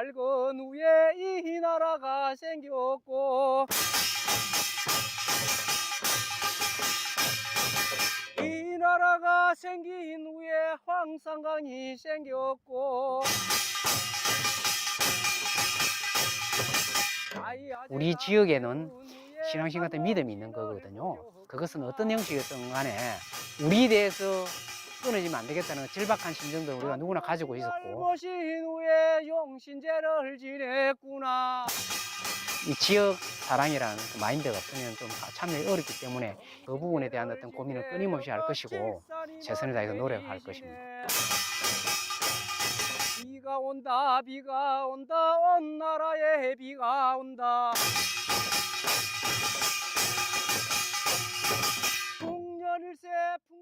밝은 후에 이 나라가 생겼고. 이 나라가 생긴 후에 황산강이 생겼고. 우리 지역에는 신앙심 같은 믿음이 있는 거거든요. 그것은 어떤 형식이었든 간에 우리에 대해서 끊어지면 안 되겠다는 절박한 심정도 우리가 누구나 가지고 있었고. 모신 후에 용신제를 지냈구나. 이 지역 사랑이라는 그 마인드가 없으면 좀 참여하기 어렵기 때문에 그 부분에 대한 어떤 고민을 끊임없이 할 것이고 최선을 다해서 노력할 것입니다. 비가 온다 비가 온다 온 나라에 비가 온다. 풍년일세 풍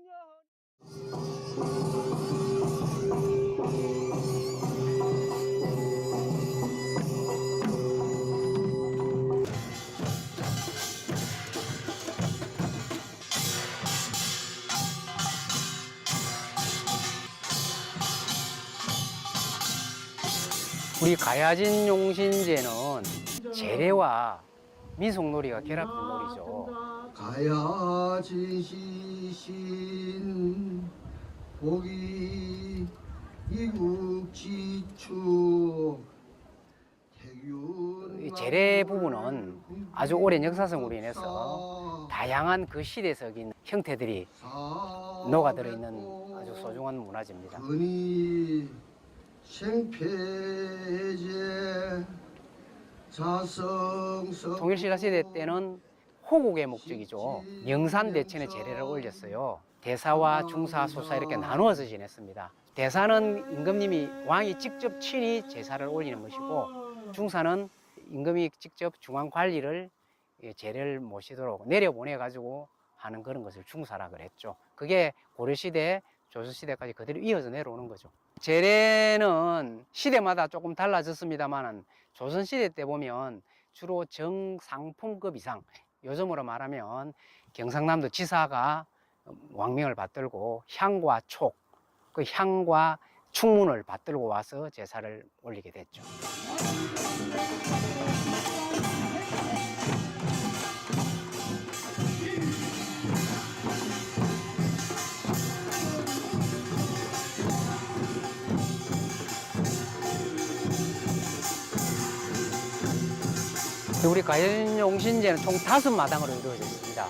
우리 가야진 용신제는 재래와 민속놀이가 결합된 놀이죠. 가야진 시신 보기 이국지축 이 재래 부분은 아주 오랜 역사성으로 인해서 다양한 그 시대적인 형태들이 녹아들어 있는 아주 소중한 문화재입니다. 통일신라 시대 때는 호국의 목적이죠. 영산 대천에 제례를 올렸어요. 대사와 중사, 소사 이렇게 나누어서 지냈습니다. 대사는 임금님이 왕이 직접 친히 제사를 올리는 것이고 중사는 임금이 직접 중앙 관리를 예, 제례를 모시도록 내려보내 가지고 하는 그런 것을 중사라 그랬죠. 그게 고려 시대, 조선 시대까지 그대로 이어져 내려오는 거죠. 제례는 시대마다 조금 달라졌습니다만은 조선 시대 때 보면 주로 정상품급 이상 요즘으로 말하면 경상남도 지사가 왕명을 받들고 향과 촉, 그 향과 충문을 받들고 와서 제사를 올리게 됐죠. 우리 가연용신제는 총 다섯 마당으로 이루어졌습니다.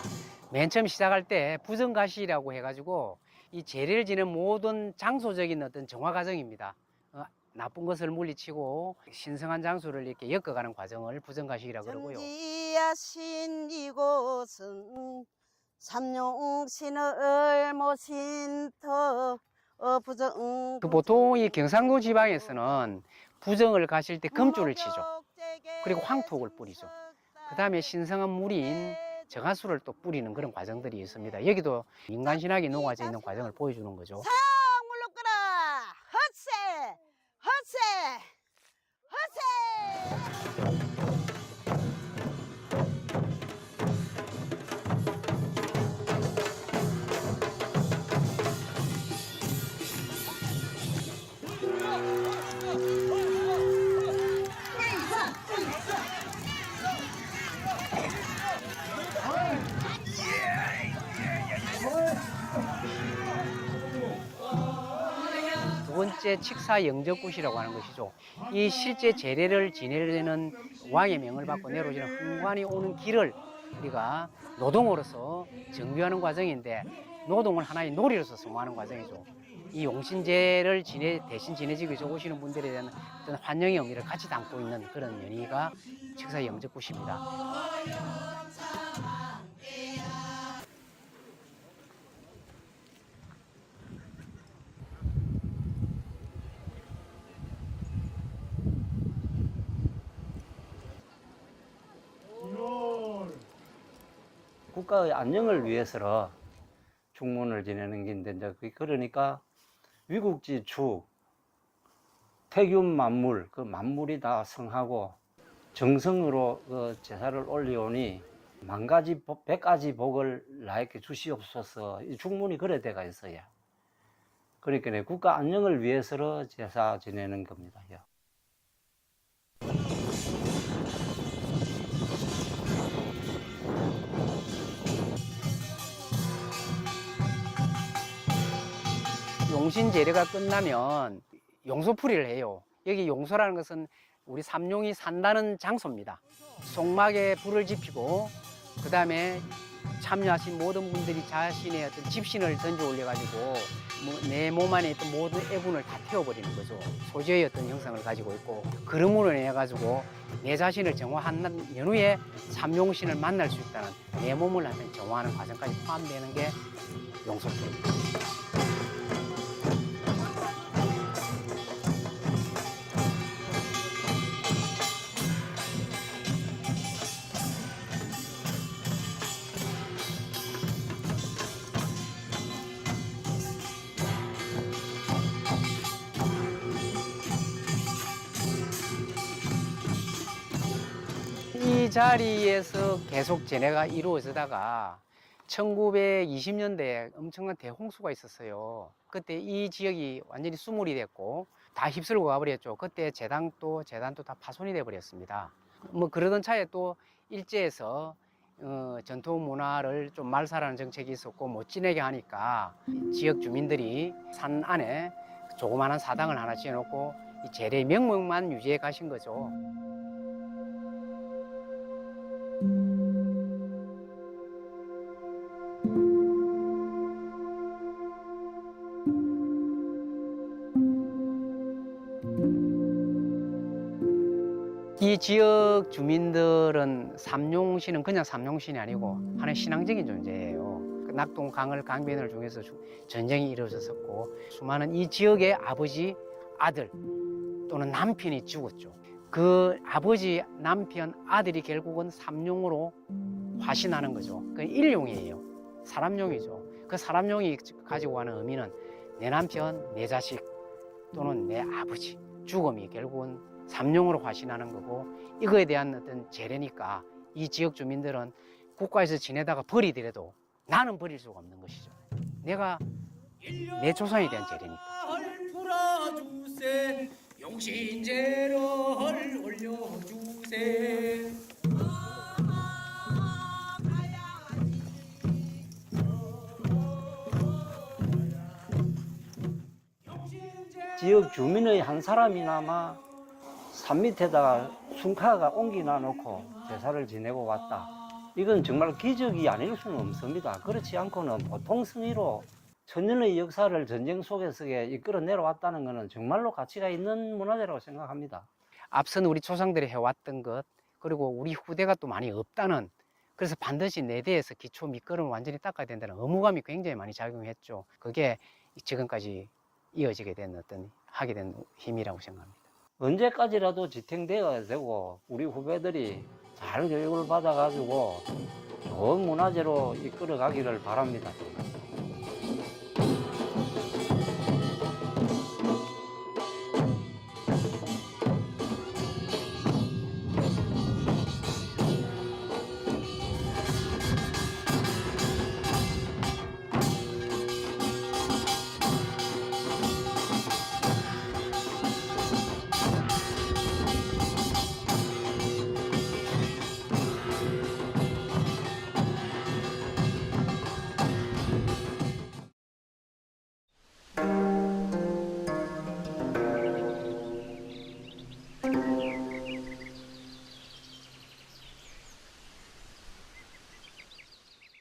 맨 처음 시작할 때 부정가시라고 해가지고 이 제례를 지는 모든 장소적인 어떤 정화 과정입니다. 어, 나쁜 것을 물리치고 신성한 장소를 이렇게 엮어가는 과정을 부정가시라고 그러고요. 전지하신 이곳은 삼룡신을 모신 터 어, 부정 그 보통 이 경상도 지방에서는 부정을 가실 때 금줄을 치죠. 그리고 황토를 뿌리죠. 그 다음에 신성한 물인 정화수를 또 뿌리는 그런 과정들이 있습니다. 여기도 인간신학이 녹아져 있는 과정을 보여주는 거죠. 두 번째 칙사 영적굿이라고 하는 것이죠. 이 실제 제례를 지내려는 왕의 명을 받고 내려오시는 흥관이 오는 길을 우리가 노동으로서 정비하는 과정인데 노동을 하나의 놀이로서 승화하는 과정이죠. 이 용신제를 지내, 대신 지내지기 위해서 오시는 분들에 대한 어떤 환영의 의미를 같이 담고 있는 그런 연희가 칙사 영적굿입니다. 국가의 안녕을 위해서 중문을 지내는 긴데 이제 그- 그러니까 위국지 축 태균 만물 그 만물이 다 성하고 정성으로 그 제사를 올리오니 만 가지 복, 백 가지 복을 나에게 주시옵소서 이 중문이 그래 돼가 있어요. 그러니까 국가 안녕을 위해서 제사 지내는 겁니다. 용신 제례가 끝나면 용소풀이를 해요. 여기 용소라는 것은 우리 삼룡이 산다는 장소입니다. 송막에 불을 지피고 그 다음에 참여하신 모든 분들이 자신의 어떤 집신을 던져 올려가지고 내몸 안에 있던 모든 애군을 다 태워버리는 거죠. 소재의 어떤 형상을 가지고 있고 그름으로 인해 가지고 내 자신을 정화한 연후에 삼용신을 만날 수 있다는 내 몸을 하는 정화하는 과정까지 포함되는 게 용소풀입니다. 이 자리에서 계속 제내가 이루어지다가 1920년대에 엄청난 대홍수가 있었어요. 그때 이 지역이 완전히 수몰이 됐고 다 휩쓸고 가버렸죠. 그때 재단도 재단도 다 파손이 돼 버렸습니다. 뭐 그러던 차에 또 일제에서 어, 전통 문화를 좀 말살하는 정책이 있었고 못 지내게 하니까 지역 주민들이 산 안에 조그마한 사당을 하나 지어놓고 이 재래 명목만 유지해 가신 거죠. 이 지역 주민들은 삼룡신은 그냥 삼룡신이 아니고 하나의 신앙적인 존재예요. 그 낙동 강을 강변을 중에서 주- 전쟁이 이루어졌었고 수많은 이 지역의 아버지, 아들 또는 남편이 죽었죠. 그 아버지, 남편, 아들이 결국은 삼룡으로 화신하는 거죠. 그 일용이에요. 사람용이죠. 그 사람용이 가지고 가는 의미는 내 남편, 내 자식 또는 내 아버지 죽음이 결국은 삼룡으로 화신하는 거고 이거에 대한 어떤 재래니까 이 지역 주민들은 국가에서 지내다가 버리더라도 나는 버릴 수가 없는 것이죠. 내가 내 조상에 대한 올려주세. 지역 주민의 한 사람이나마 산 밑에다가 순카가 옮기나 놓고 제사를 지내고 왔다. 이건 정말 기적이 아닐 수는 없습니다. 그렇지 않고는 보통 승리로 천년의 역사를 전쟁 속에서 이끌어 내려왔다는 것은 정말로 가치가 있는 문화재라고 생각합니다. 앞선 우리 조상들이 해왔던 것 그리고 우리 후대가 또 많이 없다는 그래서 반드시 내 대에서 기초 밑거름을 완전히 닦아야 된다는 의무감이 굉장히 많이 작용했죠. 그게 지금까지 이어지게 된 어떤 하게 된 힘이라고 생각합니다. 언제까지라도 지탱되어야 되고 우리 후배들이 잘 교육을 받아가지고 좋은 문화재로 이끌어 가기를 바랍니다.